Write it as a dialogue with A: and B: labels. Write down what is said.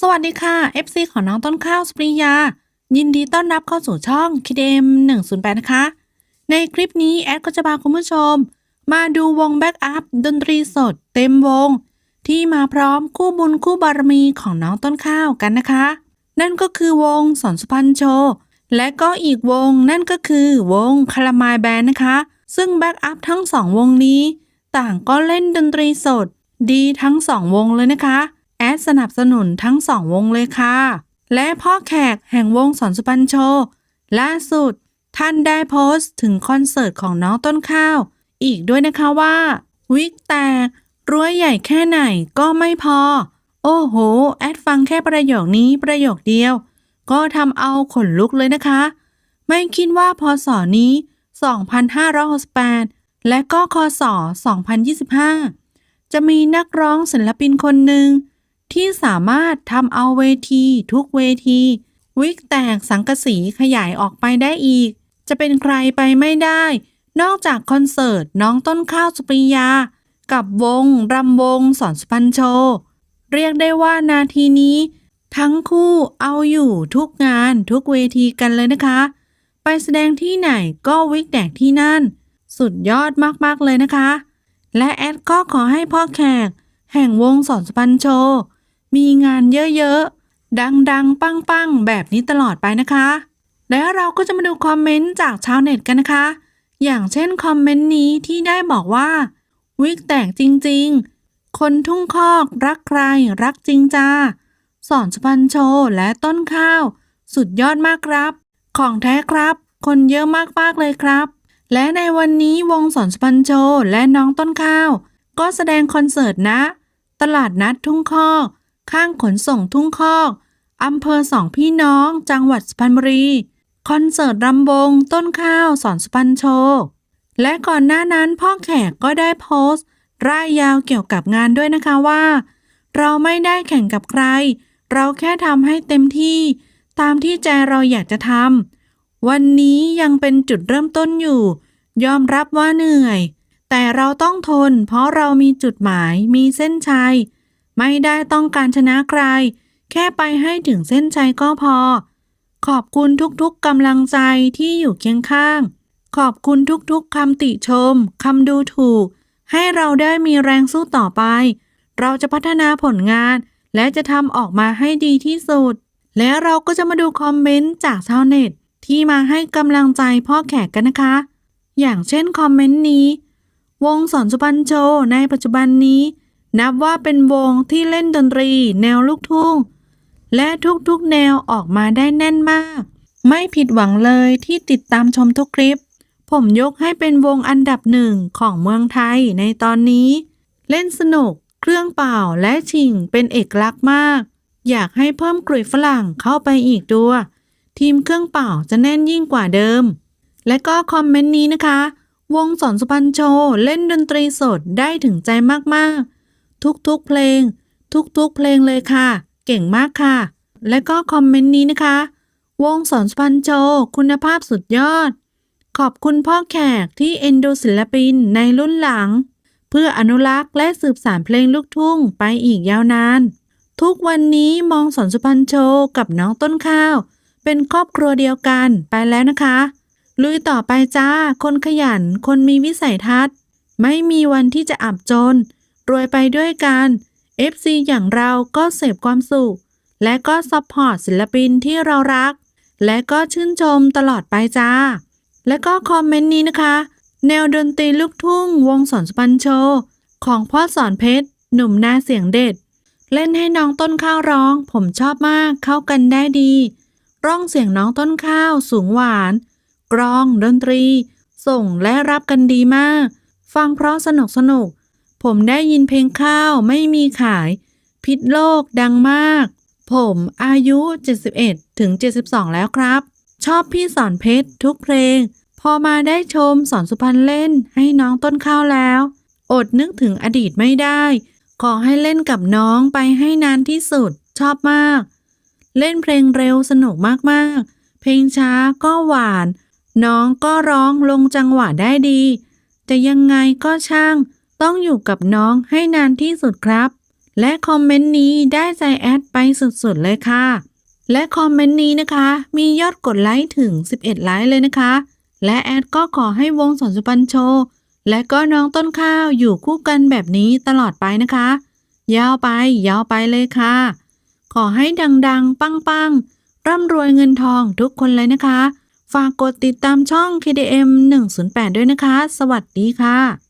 A: สวัสดีค่ะ FC ของน้องต้นข้าวสปริยา ยินดีต้อนรับเข้าสู่ช่อง KDM 108นะคะ ในคลิปนี้แอดก็จะพาคุณผู้ชม มาดูวงแบ็กอัพดนตรีสดเต็มวง ที่มาพร้อมคู่บุญคู่บารมีของน้องต้นข้าวกันนะคะ นั่นก็คือวงสอนสุพรรณโชว์และก็อีกวงนั่นก็คือวงคารามายแบนด์นะคะ ซึ่งแบ็กอัพทั้งสองวงนี้ ต่างก็เล่นดนตรีสด ดีทั้งสองวงเลยนะคะ แอดสนับสนุนทั้งสองวงเลยค่ะ และพ่อแขกแห่งวงสอนสุพรรณโชว์ล่าสุด ท่านได้โพสต์ถึงคอนเสิร์ตของน้องต้นข้าว อีกด้วยนะคะว่า วิกแตกรั้วใหญ่แค่ไหนก็ไม่พอ โอ้โห แอดฟังแค่ประโยคนี้ประโยคเดียว ก็ทำเอาขนลุกเลยนะคะ ไม่คิดว่าพศนี้ 2568 และก็คศ 2025 จะมีนักร้องศิลปินคนหนึ่ง ที่สามารถทำเอาเวทีทุกเวที วิกแตกสังกสีขยายออกไปได้อีก จะเป็นใครไปไม่ได้ นอกจากคอนเสิร์ตน้องต้นข้าวสุปริยา กับวงรำวงสอนสุพรรณโชเรียกได้ว่านาทีนี้ ทั้งคู่เอาอยู่ทุกงานทุกเวทีกันเลยนะคะ ไปแสดงที่ไหนก็วิกแตกที่นั่น สุดยอดมากๆเลยนะคะ และแอดก็ขอให้พ่อแขก แห่งวงสอนสุพรรณโชว์ มีงานเยอะๆ ดังๆ ปังๆ แบบนี้ตลอดไปนะคะ แล้วเราก็จะมาดูคอมเมนต์จากชาวเน็ตกันนะคะ อย่างเช่นคอมเมนต์นี้ที่ได้บอกว่า วิกแตกจริงๆ คนทุ่งคอกรักใครรักจริงจ้า สอนสุพรรณโชและต้นข้าว สุดยอดมากครับ ของแท้ครับ คนเยอะมากๆเลยครับ และในวันนี้วงสอนสุพรรณโชและน้องต้นข้าว ก็แสดงคอนเสิร์ตนะ ตลาดนัดทุ่งคอก ข้างขนส่งทุ่งคอกอำเภอสองพี่น้อง จังหวัดสุพรรณบุรี คอนเสิร์ตรำวงต้นข้าวสอนสุพรรณโชว์และก่อนหน้านั้นพ่อแขกก็ได้โพสต์ร่ายยาวเกี่ยวกับงานด้วยนะคะว่า เราไม่ได้แข่งกับใคร เราแค่ทำให้เต็มที่ ตามที่ใจเราอยากจะทำวันนี้ยังเป็นจุดเริ่มต้นอยู่ ยอมรับว่าเหนื่อย แต่เราต้องทนเพราะเรามีจุดหมายมีเส้นชัย ไม่ได้ต้องการชนะใคร แค่ไปให้ถึงเส้นชัยก็พอ ขอบคุณทุกๆกำลังใจที่อยู่เคียงข้าง ขอบคุณทุกๆคำติชมคำดูถูก ให้เราได้มีแรงสู้ต่อไป เราจะพัฒนาผลงาน และจะทำออกมาให้ดีที่สุด และเราก็จะมาดูคอมเมนต์จากชาวเน็ตที่มาให้กำลังใจพ่อแขกกันนะคะ อย่างเช่นคอมเมนต์นี้ วงสอนสุพรรณโชในปัจจุบันนี้ นับว่าเป็นวงที่เล่นดนตรีแนวลูกทุ่ง และทุกๆแนวออกมาได้แน่นมาก ไม่ผิดหวังเลยที่ติดตามชมทุกคลิป ผมยกให้เป็นวงอันดับหนึ่งของเมืองไทยในตอนนี้ เล่นสนุก เครื่องเป่าและชิงเป็นเอกลักษณ์มาก อยากให้เพิ่มกลุ่ยฝรั่งเข้าไปอีกตัว ทีมเครื่องเป่าจะแน่นยิ่งกว่าเดิม และก็คอมเมนต์นี้นะคะ วงสอนสุพรรณโชว์เล่นดนตรีสดได้ถึงใจมากๆ ทุกๆเพลง ทุกๆเพลงเลยค่ะ เก่งมากค่ะ และก็คอมเมนต์นี้นะคะ วงสอนสุพรรณโชคุณภาพสุดยอด ขอบคุณพ่อแขกที่เอ็นดูศิลปินในรุ่นหลัง เพื่ออนุรักษ์และสืบสานเพลงลูกทุ่งไปอีกยาวนาน ทุกวันนี้มองสอนสุพรรณโชกับน้องต้นข้าว เป็นครอบครัวเดียวกันไปแล้วนะคะลุยต่อไปจ้า คนขยัน คนมีวิสัยทัศน์ ไม่มีวันที่จะอับจน รวยไปด้วยกัน FC อย่างเราก็เสพความสุข และก็ซัพพอร์ตศิลปินที่เรารัก และก็ชื่นชมตลอดไปจ้า และก็คอมเมนต์นี้นะคะ แนวดนตรีลูกทุ่ง วงสอนสุพรรณโช ของพ่อสอนเพชร หนุ่มหน้าเสียงเด็ด เล่นให้น้องต้นข้าวร้อง ผมชอบมากเข้ากันได้ดีร่องเสียงน้องต้นข้าวสูงหวาน กรองดนตรี ส่งและรับกันดีมาก ฟังเพราะสนุกสนุก ผมได้ยินเพลงข้าวไม่มีขาย พิษโลกดังมาก ผมอายุ 71 ถึง 72 แล้วครับ ชอบพี่สอนเพชรทุกเพลง พอมาได้ชมสอนสุพรรณเล่นให้น้องต้นข้าวแล้ว อดนึกถึงอดีตไม่ได้ ขอให้เล่นกับน้องไปให้นานที่สุด ชอบมาก เล่นเพลงเร็วสนุกมากๆ เพลงช้าก็หวาน น้องก็ร้องลงจังหวะได้ดีแต่ยังไงก็ช่าง ต้องอยู่กับน้องให้นานที่สุดครับ และคอมเมนต์นี้ได้ใจแอดไปสุดๆเลยค่ะ และคอมเมนต์นี้นะคะ มียอดกดไลค์ถึง 11 ไลค์เลยนะคะ และแอดก็ขอให้วงสอนสุปันโช และก็น้องต้นข้าวอยู่คู่กันแบบนี้ตลอดไปนะคะ ยาวไปยาวไปเลยค่ะ ขอให้ดังๆ ปังๆ ร่ำรวยเงินทองทุกคนเลยนะคะ ฝากกดติดตามช่อง KDM 108 ด้วยนะคะ สวัสดีค่ะ